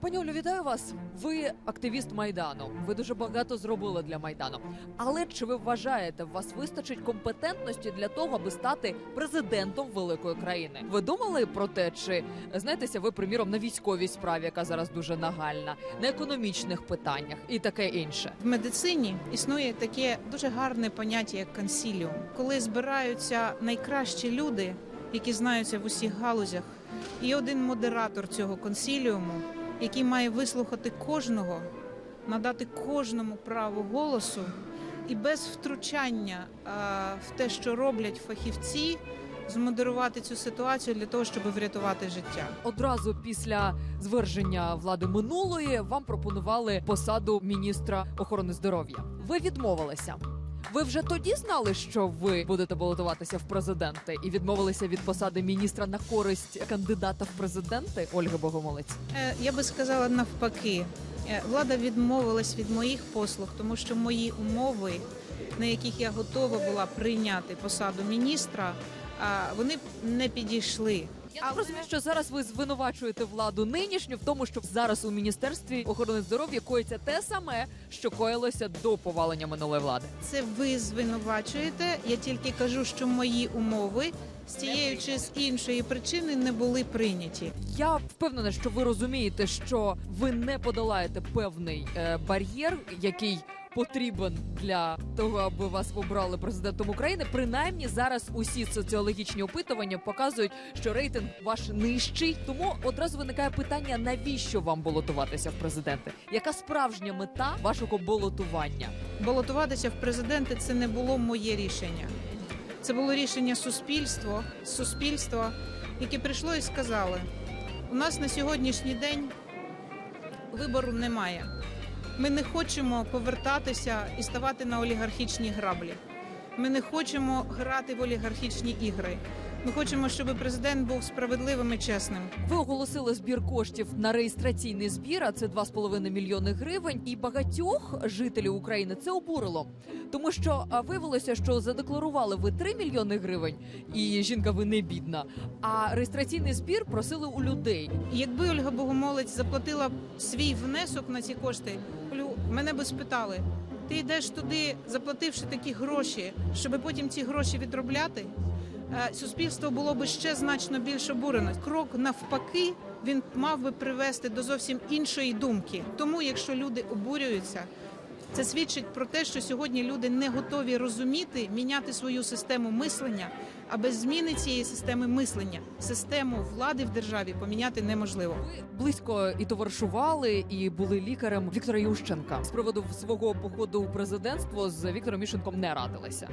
Пані Олю, вітаю вас. Ви активіст майдану. Ви дуже багато зробили для майдану. Але чи ви вважаєте, у вас вистачить компетентності для того, аби стати президентом великої країни? Ви думали про те, чи знаєтеся, ви приміром на військовій справі, яка зараз дуже нагальна, на економічних питаннях і таке інше? В медицині існує таке дуже гарне поняття, як консіліум, коли збираються найкращі люди, які знаються в усіх галузях, і один модератор цього консіліуму, який має вислухати кожного, надати кожному право голосу і без втручання в те, що роблять фахівці, змодерувати цю ситуацію для того, щоб врятувати життя. Одразу після зверження влади минулої вам пропонували посаду міністра охорони здоров'я. Ви відмовилися. Ви вже тоді знали, що ви будете балотуватися в президенти, і відмовилися від посади міністра на користь кандидата в президенти Ольги Богомолець. Е, Я би сказала навпаки. Е, Влада відмовилась від моїх послуг, тому що мої умови, на яких я готова була прийняти посаду міністра, а, вони не підійшли. Я розумію, що зараз ви звинувачуєте владу нинішню в тому, що зараз у міністерстві охорони здоров'я коїться те саме, що коїлося до повалення минулої влади. Це ви звинувачуєте. Я тільки кажу, що мої умови з тієї чи з іншої причини не були прийняті. Я впевнена, що ви розумієте, що ви не подолаєте певний е, бар'єр, який потрібен для того, аби вас обрали президентом України. Принаймні зараз усі соціологічні опитування показують, що рейтинг ваш нижчий. Тому одразу виникає питання: навіщо вам балотуватися в президенти? Яка справжня мета вашого балотування? Балотуватися в президенти це не було моє рішення. Це було рішення суспільства, суспільства, яке прийшло і сказали: у нас на сьогоднішній день вибору немає. Ми не хочемо повертатися і ставати на олігархічні граблі. Ми не хочемо грати в олігархічні ігри. Ми хочемо, щоб президент був справедливим і чесним. Ви оголосили збір коштів на реєстраційний збір, а це 2,5 мільйони гривень. І багатьох жителів України це обурило, тому що а, виявилося, що задекларували ви 3 мільйони гривень, і жінка ви не бідна. А реєстраційний збір просили у людей. І Якби Ольга Богомолець заплатила свій внесок на ці кошти, Олю, мене би спитали: ти йдеш туди, заплативши такі гроші, щоб потім ці гроші відробляти? Е, Суспільство було би ще значно більш обурено. Крок навпаки, він мав би привести до зовсім іншої думки. Тому, якщо люди обурюються, це свідчить про те, що сьогодні люди не готові розуміти, міняти свою систему мислення. А без зміни цієї системи мислення систему влади в державі поміняти неможливо. Ви близько і товаришували, і були лікарем Віктора Ющенка. З приводу свого походу у президентство з Віктором Ющенком не радилися.